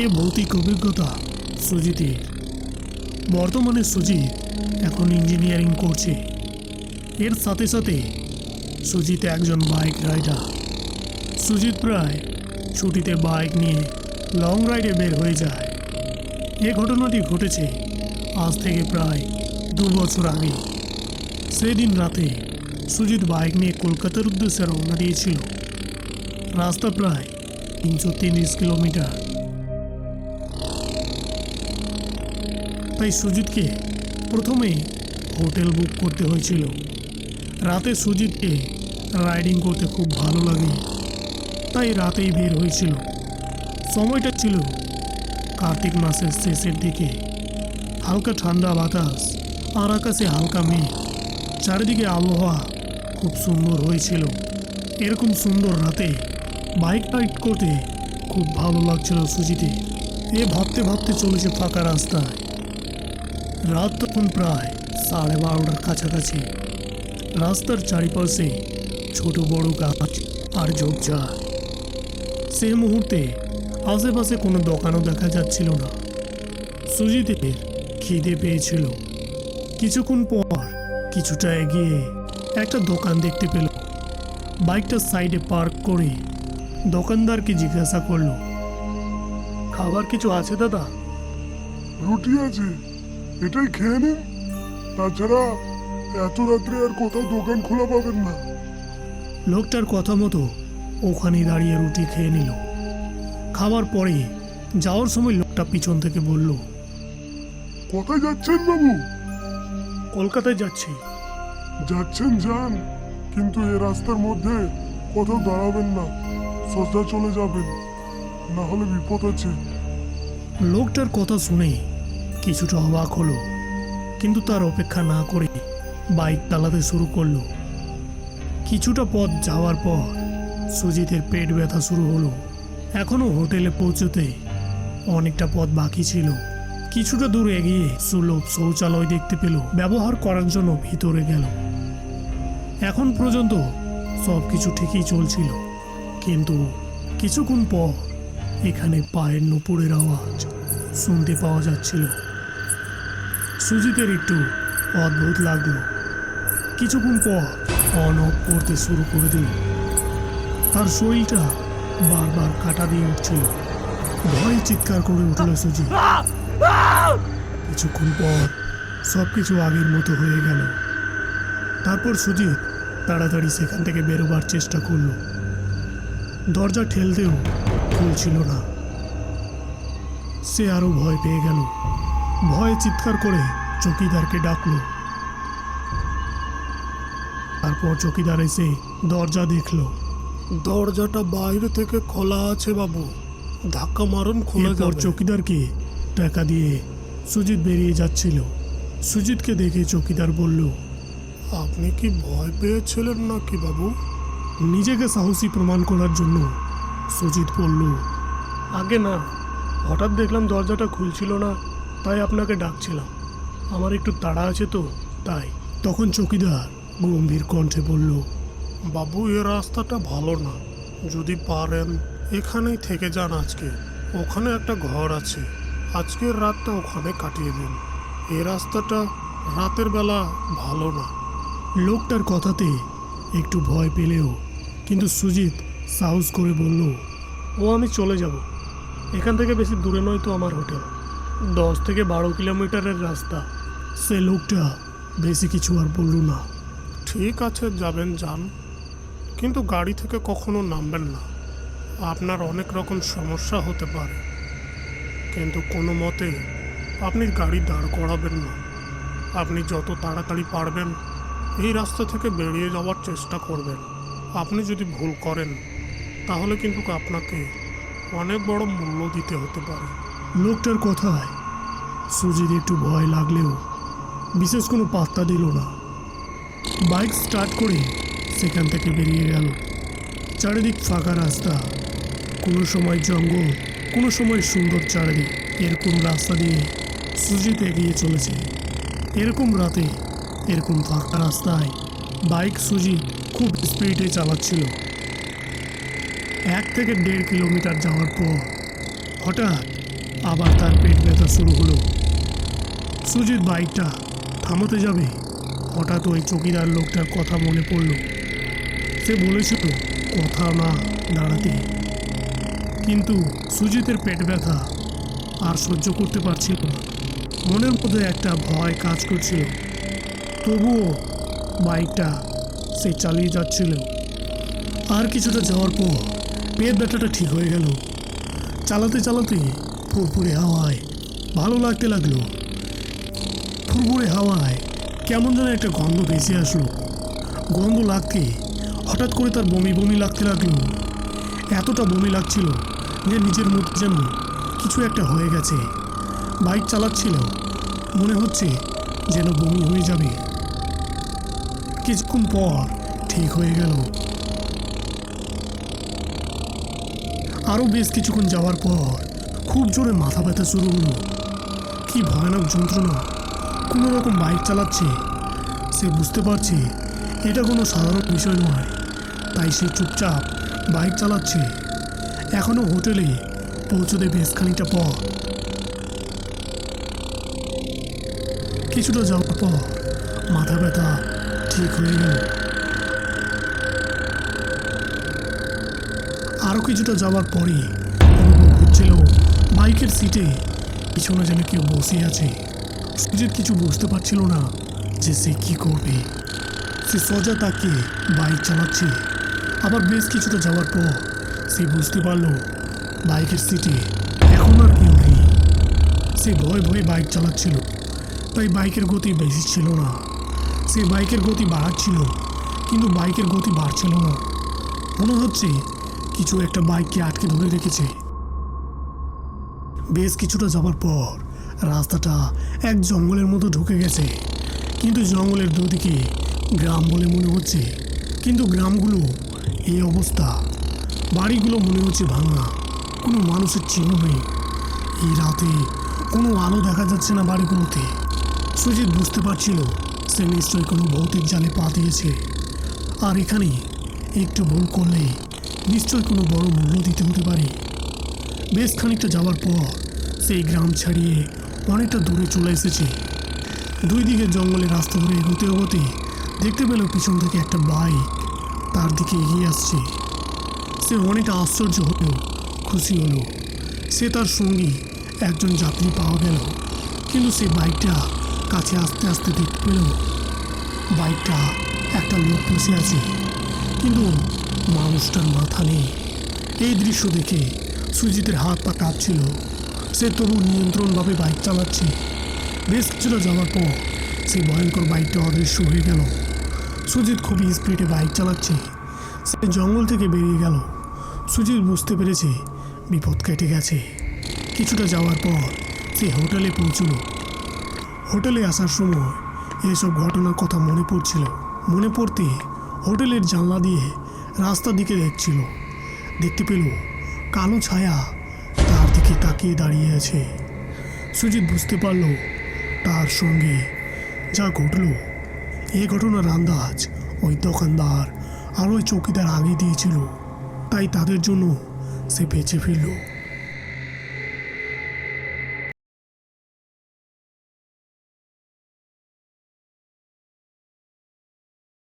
এ ভৌতিক অভিজ্ঞতা, সুজিতের। বর্তমানে সুজিত এখন ইঞ্জিনিয়ারিং করছে। এর সাথে সাথে সুজিত একজন বাইক রাইডার সুজিত প্রায় ছুটিতে বাইক নিয়ে লং রাইডে বের হয়ে যায়। এ ঘটনাটি ঘটেছে আজ থেকে প্রায় দু বছর আগে। সেদিন রাতে সুজিত বাইক নিয়ে কলকাতার উদ্দেশ্যে রওনা দিয়েছিল। রাস্তা প্রায় তিনশো তিরিশ কিলোমিটার। তাই সুজিতকে প্রথমে হোটেল বুক করতে হয়েছিল। রাতে সুজিতকে রাইডিং করতে খুব ভালো লাগে, তাই রাতেই বের হয়েছিল। সময়টা ছিল কার্তিক মাসের শেষের দিকে। হালকা ঠান্ডা বাতাস আর আকাশে হালকা মেঘ। চারিদিকে আবহাওয়া খুব সুন্দর হয়েছিল। এরকম সুন্দর রাতে বাইক রাইড করতে খুব ভালো লাগছিল সুজিতে এ ভাবতে ভাবতে চলেছে ফাঁকা রাস্তায়। রাত তখন প্রায় সাড়ে বারোটার কাছাকাছি। রাস্তার চারিপাশে ছোট বড় গাছ আর ঝোপঝাড়। সে মুহূর্তে আশেপাশে কোনো দোকানও দেখা যাচ্ছিল না। সুজিতের খিদে পেয়েছিল। কিছুক্ষণ পর কিছুটা এগিয়ে একটা দোকান দেখতে পেল। বাইকটা সাইডে পার্ক করে দোকানদারকে জিজ্ঞাসা করল, খাবার কিছু আছে দাদা? রুটি আছে। এটাই খেয়ে নিন। তাছাড়া এত রাত্রে আর কোথাও দোকান খোলা পাবেন না। লোকটার কথা মতো ওখানে দাঁড়িয়ে রুটি খেয়ে নিল। খাবার পরে যাওয়ার সময় লোকটা পিছন থেকে বলল কোথায় যাচ্ছেন বাবু? কলকাতায় যাচ্ছি। যাচ্ছেন যান কিন্তু এ রাস্তার মধ্যে কোথাও দাঁড়াবেন না। সোজা চলে যাবেন না হলে বিপদ আছে। লোকটার কথা শুনে কিছুটা অবাক হলো, কিন্তু তার অপেক্ষা না করে বাইক চালাতে শুরু করল। কিছুটা পথ যাওয়ার পর সুজিতের পেট ব্যথা শুরু হলো। এখনও হোটেলে পৌঁছতে অনেকটা পথ বাকি ছিল। কিছুটা দূর এগিয়ে সুলভ শৌচালয় দেখতে পেল, ব্যবহার করার জন্য ভিতরে গেল। এখন পর্যন্ত সব কিছু ঠিকই চলছিল, কিন্তু কিছুক্ষণ পর এখানে পায়ের নুপুরের আওয়াজ শুনতে পাওয়া যাচ্ছিল। সুজিতের একটু অদ্ভুত লাগল। কিছুক্ষণ পর অন অফ করতে শুরু করে দিল। তার শরীরটা বারবার কাটা দিয়ে উঠছিল। ভয়ে চিৎকার করে উঠল সুজিত। কিছুক্ষণ পর সব কিছু আগের মতো হয়ে গেল। তারপর সুজিত তাড়াতাড়ি সেখান থেকে বেরোবার চেষ্টা করল। দরজা ঠেলতেও খুলছিল না। সে আরও ভয় পেয়ে গেল। ভয়ে চিৎকার করে চকিদারকে ডাকল। তারপর চকিদার এসে দরজা দেখল। দরজাটা বাইরে থেকে খোলা আছে বাবু। ধাক্কা মারুন খুলে যাবে। চকিদারকে টাকা দিয়ে সুজিত বেরিয়ে যাচ্ছিল। সুজিতকে দেখে চকিদার বলল আপনি কি ভয় পেয়েছিলেন নাকি বাবু? নিজেকে সাহসী প্রমাণ করার জন্য সুজিত বলল আগে না হঠাৎ দেখলাম দরজাটা খুলছিল না। তাই আপনাকে ডাকছিলাম। আমার একটু তাড়া আছে তো, তাই। তখন চকিদার গম্ভীর কণ্ঠে বলল, বাবু, এ রাস্তাটা ভালো না। যদি পারেন, এখানেই থেকে যান আজকে। ওখানে একটা ঘর আছে। আজকের রাতটা ওখানে কাটিয়ে দিন। এ রাস্তাটা রাতের বেলা ভালো না। লোকটার কথাতে একটু ভয় পেলেও, কিন্তু সুজিত সাহস করে বলল, ও, আমি চলে যাব। এখান থেকে বেশি দূরে নয় তো আমার হোটেল। দশ থেকে বারো কিলোমিটারের রাস্তা। সে লোকটা বেশি কিছু আর বলল না। ঠিক আছে, যাবেন, যান। কিন্তু গাড়ি থেকে কখনো নামবেন না। আপনার অনেক রকম সমস্যা হতে পারে। কিন্তু কোনো মতে আপনি গাড়ি দাঁড় করাবেন না। আপনি যত তাড়াতাড়ি পারবেন, এই রাস্তা থেকে বেরিয়ে যাওয়ার চেষ্টা করবেন। আপনি যদি ভুল করেন, তাহলে কিন্তু আপনাকে অনেক বড় মূল্য দিতে হতে পারে। লোকটার কথায় সুজির একটু ভয় লাগলেও বিশেষ কোনো পাত্তা দিল না। বাইক স্টার্ট করে সেখান থেকে বেরিয়ে গেল। চারিদিক ফাঁকা রাস্তা। কোনো সময় জঙ্গল, কোনো সময় সুন্দর চারিদিক। এরকম রাস্তা দিয়ে সুজিত এগিয়ে চলেছে। এরকম রাতে, এরকম ফাঁকা রাস্তায় বাইক সুজি খুব স্পিডে চালাচ্ছিল। এক থেকে দেড় কিলোমিটার যাওয়ার পর হঠাৎ আবার তার পেট ব্যথা শুরু হলো। সুজিত বাইকটা থামাতে যাবে। হঠাৎ ওই চকিদার লোকটার কথা মনে পড়ল। সে বলেছিল, কথা না দাঁড়াতে। কিন্তু সুজিতের পেট ব্যথা আর সহ্য করতে পারছিল না। মনের মধ্যে একটা ভয় কাজ করছিল। তবুও বাইকটা সে চালিয়ে যাচ্ছিল। আর কিছুটা যাওয়ার পর পেট ব্যথাটা ঠিক হয়ে গেল। চালাতে চালাতে ফুরফুরে হাওয়ায়। ভালো লাগতে লাগল। ফুরফুরে হাওয়ায় কেমন যেন একটা গন্ধ ভেসে আসলো। গন্ধ লাগতে হঠাৎ করে তার বমি বমি লাগতে লাগল। এতটা বমি লাগছিল যে নিজের মুখ যেন কিছু একটা হয়ে গেছে। বাইক চালাচ্ছিল। মনে হচ্ছে যেন বমি হয়ে যাবে। কিছুক্ষণ পর ঠিক হয়ে গেল। আরও বেশ কিছুক্ষণ যাওয়ার পর খুব জোরে মাথা ব্যথা শুরু হলো। কি ভয়ানক যন্ত্রণা। কোনো রকম বাইক চালাচ্ছে। সে বুঝতে পারছে, এটা কোনো সাধারণ বিষয় নয়। তাই সে চুপচাপ বাইক চালাচ্ছে। এখনও হোটেলে পৌঁছতে বেশ খানিকটা পর। কিছুটা যাওয়ার পর মাথা ব্যথা ঠিক হয়ে গেল। আরও কিছুটা যাওয়ার পরে অনুভব হচ্ছিল বাইকের সিটে। পিছনে যেন কেউ বসে আছে। সুজিত কিছু বুঝতে পারছিল না যে সে কি করবে। সে সোজা তাকে বাইক চালাচ্ছে। আবার বেশ কিছুটা যাওয়ার পর সে বুঝতে পারল বাইকের সিটে এখন আর কেউ নেই। সে ভয়ে ভয়ে বাইক চালাচ্ছিল, তাই বাইকের গতি বেশি ছিল না। সে বাইকের গতি বাড়াচ্ছিল, কিন্তু বাইকের গতি বাড়ছিল না। মনে হচ্ছে কিছু একটা বাইককে আটকে ধরে রেখেছে। বেশ কিছুটা যাবার পর রাস্তাটা এক জঙ্গলের মতো ঢুকে গেছে। কিন্তু জঙ্গলের দুদিকে গ্রাম বলে মনে হচ্ছে। কিন্তু গ্রামগুলো এই অবস্থা। বাড়িগুলো মনে হচ্ছে ভাঙা। কোনো মানুষের চিহ্ন নেই। এই রাতে কোনো আলো দেখা যাচ্ছে না বাড়িগুলোতে। সুজিত বুঝতে পারছিল সে নিশ্চয়ই কোনো ভৌতিক জালে পা দিয়েছে। আর এখানে একটু ভুল করলে নিশ্চয়ই কোনো বড় মূল্য দিতে হতে পারে। বেশ খানিকটা যাওয়ার পর সেই গ্রাম ছাড়িয়ে অনেকটা দূরে চলে এসেছে। দুই দিকে জঙ্গলের রাস্তা ধরে এগোতে এগোতে দেখতে পেল পিছন থেকে একটা বাইক তার দিকে এগিয়ে আসছে। সে অনেকটা আশ্চর্য হলো খুশি হলো। সে তার সঙ্গী একজন যাত্রী পাওয়া গেল, কিন্তু সে বাইকটা কাছে আস্তে আস্তে দেখতে পেল বাইকটা একটা লোক বসে আছে, কিন্তু মানুষটার মাথা নেই। এই দৃশ্য দেখে সুজিতের হাত পা কাঁপছিল। সে তবু নিয়ন্ত্রণভাবে বাইক চালাচ্ছে। বেশ কিছুটা যাওয়ার পর সেই ভয়ঙ্কর বাইকটা অদৃশ্য হয়ে গেল। সুজিত খুবই স্পিডে বাইক চালাচ্ছে। সে জঙ্গল থেকে বেরিয়ে গেল। সুজিত বুঝতে পেরেছে বিপদ কেটে গেছে। কিছুটা যাওয়ার পর সে হোটেলে পৌঁছল। হোটেলে আসার সময় এসব ঘটনার কথা মনে পড়ছিল। মনে পড়তে হোটেলের জানলা দিয়ে রাস্তার দিকে দেখছিল। দেখতে পেল কালো ছায়া তার দিকে তাকিয়ে দাঁড়িয়ে আছে। সুজিত বুঝতে পারল, তার সঙ্গে যা ঘটল, এ ঘটনার আন্দাজ ওই দোকানদার আর ওই চৌকিদার আগে দিয়েছিল, তাই তাদের জন্য সে বেঁচে ফিরল।